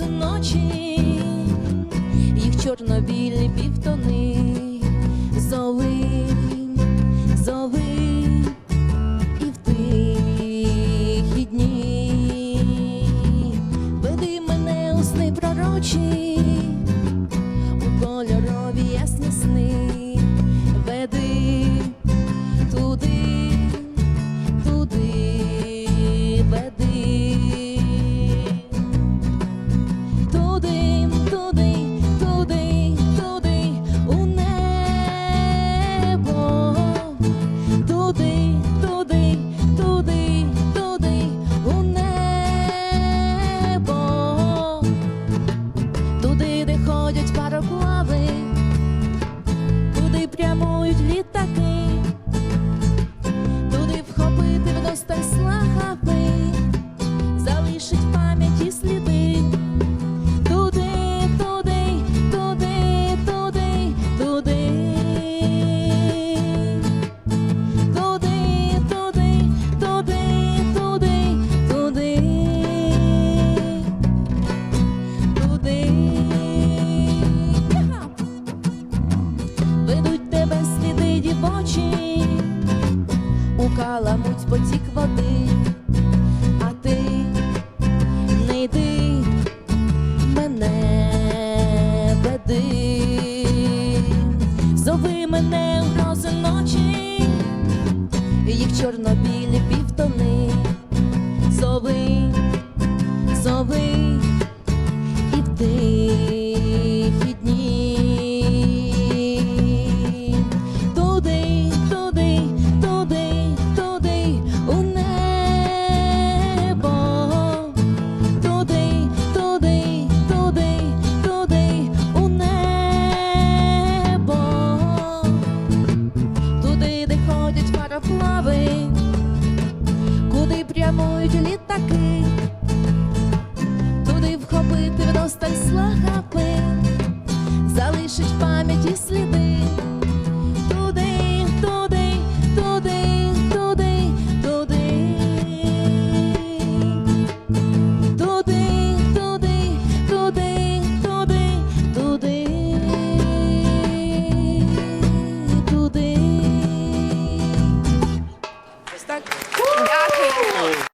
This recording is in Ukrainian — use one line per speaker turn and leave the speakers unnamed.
ночі, їх чорно-білі півтони, зови, зови і в тихі дні. Веди мене у сни ходять пароплави, У каламуть потік води, а ти не йди мене веди, зови мене у грози ночі, їх чорно-білі півтони, зови, зови прямують літаки, туди вхопити вдосталь слахапи, залишить в